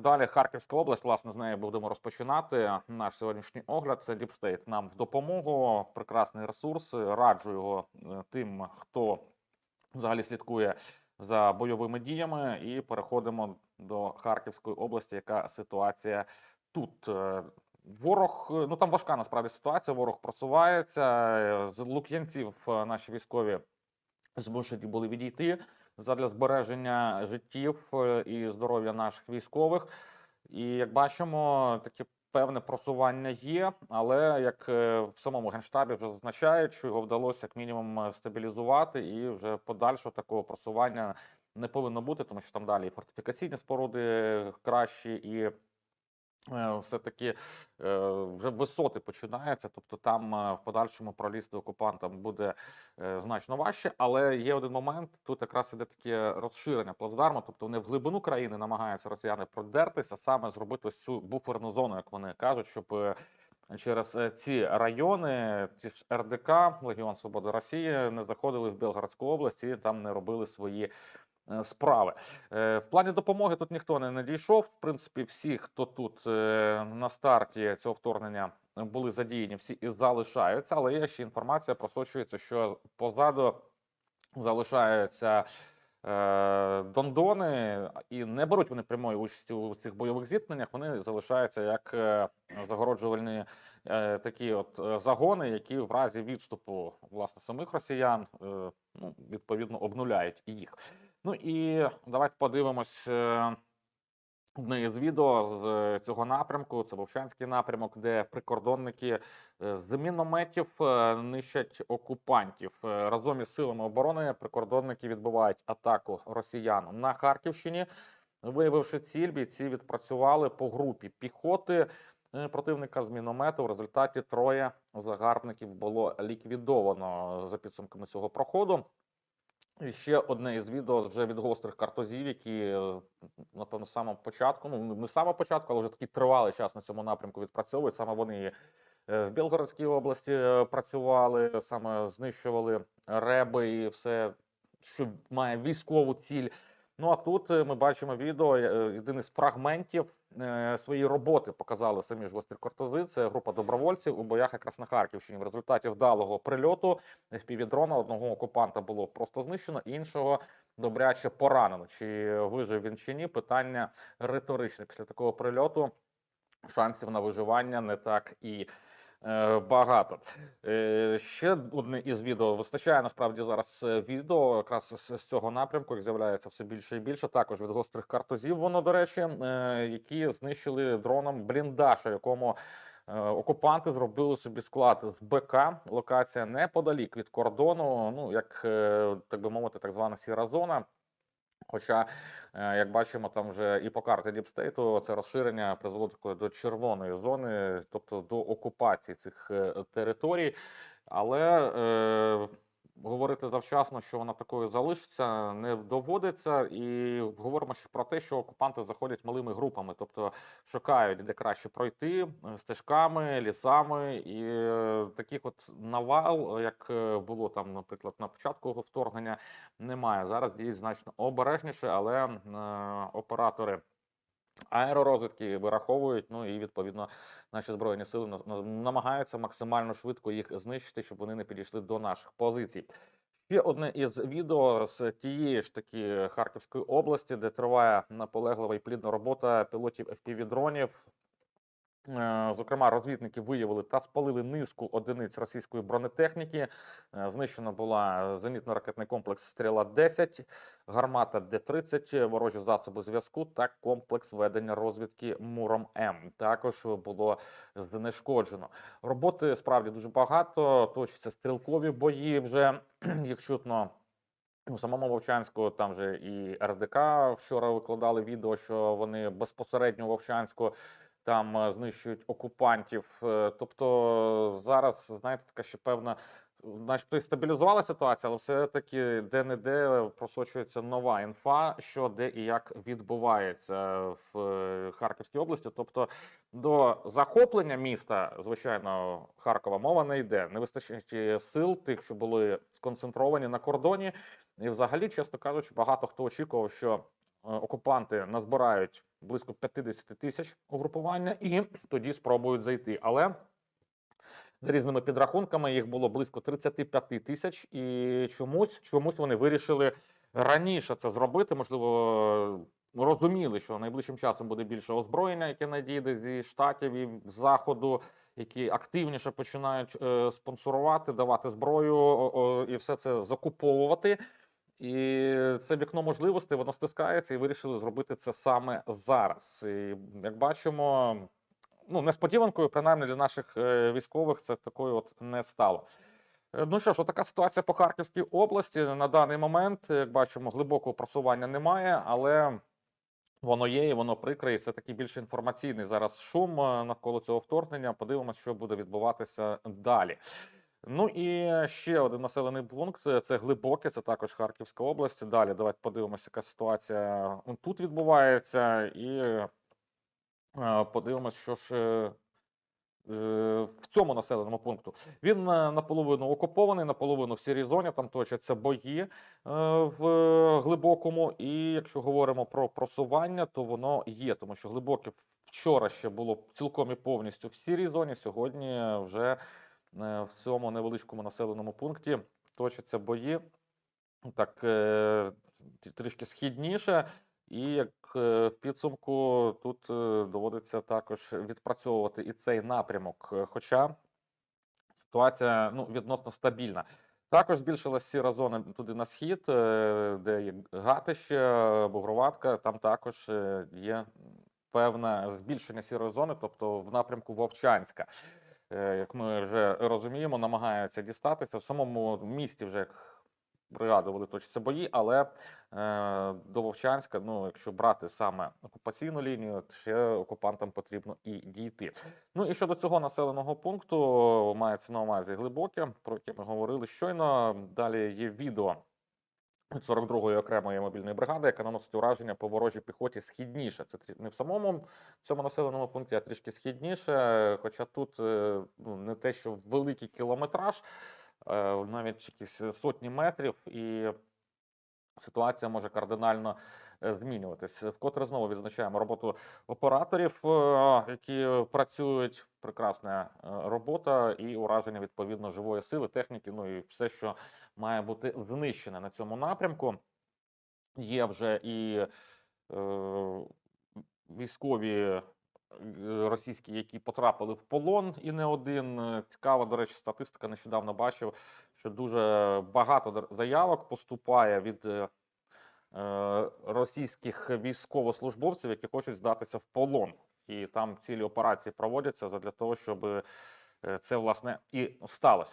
Далі Харківська область, власне, з неї будемо розпочинати наш сьогоднішній огляд. Це Діпстейт нам в допомогу. Прекрасний ресурс. Раджу його е, тим, хто взагалі слідкує за бойовими діями. І переходимо до Харківської області. Яка ситуація тут? Е, Ворог, ну там важка насправді ситуація. Ворог просувається. Е, З Лук'янців наші військові змушені були відійти задля збереження життів е, і здоров'я наших військових. І як бачимо, такі певне просування є, але як е, в самому генштабі вже зазначають, що його вдалося як мінімум е, стабілізувати, і вже подальшого такого просування не повинно бути, тому що там далі і фортифікаційні споруди кращі і. Е, Все-таки е, вже висоти починаються, тобто там е, в подальшому пролізти окупантам буде значно важче. Але є один момент: тут якраз іде таке розширення плацдарму, тобто вони в глибину країни намагаються росіяни продертися, саме зробити ось цю буферну зону, як вони кажуть, щоб через ці райони, ці ж РДК, Легіон Свободи Росії, не заходили в Білгородську область і там не робили свої. Е, Справи Е, в плані допомоги тут ніхто не надійшов. В принципі, всі, хто тут е, на старті цього вторгнення були задіяні, всі і залишаються. Але є ще інформація, просочується, що позаду залишаються е, дондони, і не беруть вони прямої участі у цих бойових зіткненнях. Вони залишаються як е, загороджувальні е, такі от е, загони, які в разі відступу власне самих росіян е, ну, відповідно обнуляють їх. Ну і давайте подивимось. Одне із відео з е, цього напрямку, це Вовчанський напрямок, де прикордонники е, з мінометів е, нищать окупантів. Разом із силами оборони прикордонники відбивають атаку росіян на Харківщині. Виявивши ціль, бійці відпрацювали по групі піхоти противника з міномету. В результаті троє загарбників було ліквідовано за підсумками цього проходу. І ще одне із відео вже від гострих картозів, які е, напевно з самого початку, ну не з початку, але вже такий тривалий час на цьому напрямку відпрацьовують. Саме вони е, в Білгородській області е, працювали, саме знищували реби і все, що має військову ціль. Ну а тут е, ми бачимо відео, е, один із фрагментів е, своєї роботи показали самі ж гострі картози. Це група добровольців у боях якраз на Харківщині. В результаті вдалого прильоту FPV-дрона одного окупанта було просто знищено, іншого добряче поранено. Чи вижив він чи ні? Питання риторичне. Після такого прильоту шансів на виживання не так і. Е, Багато Е, ще одне із відео вистачає насправді зараз е, відео якраз з, цього напрямку, як з'являється все більше і більше. Також від гострих картозів воно до речі, які знищили дроном бліндаж, якому Окупанти зробили собі склад з БК. Локація неподалік від кордону. Ну як так би мовити, так звана сіра зона. Хоча, як бачимо, там вже і по карті Діпстейту це розширення призвело такої до червоної зони, тобто до окупації цих е, територій. Але е, говорити завчасно, що вона такою залишиться, не доводиться. І говоримо про те, що окупанти заходять малими групами, тобто шукають, де краще пройти е, стежками, лісами, і е, таких от навал, е, як було там, наприклад, на початку вторгнення, немає. Зараз діють значно обережніше, але е, оператори. Аеророзвідки вираховують, ну і відповідно наші збройні сили на- на- намагаються максимально швидко їх знищити, щоб вони не підійшли до наших позицій. Ще одне із відео з тієї ж таки Харківської області, де триває наполеглива і плідна робота пілотів FPV-дронів. Е, Зокрема, розвідники виявили та спалили низку одиниць російської бронетехніки. Е, Знищена була зенітно-ракетний комплекс Стріла 10 гармата Д-30, ворожі засоби зв'язку та комплекс ведення розвідки Муром М. Також було знешкоджено. Роботи справді дуже багато. Точаться стрілкові бої. Вже їх чутно. У самому Вовчанську там же і РДК вчора викладали відео, що вони безпосередньо Вовчанську там е, знищують окупантів. Е, Тобто зараз, знаєте, така ще певна, і стабілізувала ситуація, але все-таки де-не-де просочується нова інфа, що де і як відбувається в е, Харківській області. Тобто до захоплення міста, звичайно, Харкова мова не йде. Не вистачає сил тих, що були сконцентровані на кордоні. І взагалі, чесно кажучи, багато хто очікував, що е, окупанти назбирають близько 50 тисяч угрупування, і тоді спробують зайти. Але за різними підрахунками їх було близько 35 тисяч, і чомусь, чомусь вони вирішили раніше це зробити. Можливо, розуміли, що найближчим часом буде більше озброєння, яке надійде зі штатів і заходу, які активніше починають е, спонсорувати, давати зброю о, о, і все це закуповувати. І це вікно можливостей, воно стискається, і вирішили зробити це саме зараз. І, як бачимо, ну, несподіванкою, принаймні для наших е, військових, це такою от не стало. Е, Ну що ж, така ситуація по Харківській області на даний момент, як бачимо, глибокого просування немає, але воно є і воно прикре. І це такий більш інформаційний зараз шум е, навколо цього вторгнення. Подивимося, що буде відбуватися далі. Ну і ще один населений пункт е, це глибоке, це також Харківська область. Далі давайте подивимося, яка ситуація тут відбувається, і е, подивимось, що ж е, в цьому населеному пункту. Він наполовину окупований, наполовину в сірій зоні, там точаться бої в глибокому. І якщо говоримо про просування, то воно є, тому що глибоке вчора ще було цілком і повністю в сірій зоні. Сьогодні вже в цьому невеличкому населеному пункті точаться бої. Так, е, трішки східніше, і як е, в підсумку тут е, доводиться також відпрацьовувати і цей напрямок. Е, Хоча ситуація ну, відносно стабільна. Також збільшилась сіра зона туди на схід, е, де є Гатище, Бугроватка. Там також е, є певне збільшення сірої зони, тобто в напрямку Вовчанська. Е, Як ми вже розуміємо, намагаються дістатися в самому місті вже як бригади були точаться бої, але е, до Вовчанська, ну якщо брати саме окупаційну лінію, ще окупантам потрібно і дійти. Ну і щодо цього населеного пункту, мається на увазі глибоке, про яке ми говорили щойно. Далі є відео. Від 42-ї окремої мобільної бригади, яка наносить ураження по ворожій піхоті східніше. Це не в самому цьому населеному пункті, а трішки східніше. Хоча тут е, ну, не те, що великий кілометраж, е, навіть якісь сотні метрів, і ситуація може кардинально е, змінюватись. Вкотре знову відзначаємо роботу операторів, е, які працюють. Прекрасна е, робота і ураження відповідно живої сили, техніки, ну і все, що має бути знищене на цьому напрямку. Є вже і е, військові російські, які потрапили в полон, і не один. Цікава, до речі, статистика нещодавно бачив, що дуже багато заявок поступає від е, е, російських військовослужбовців, які хочуть здатися в полон. І там цілі операції проводяться задля того, щоб е, це власне і сталося.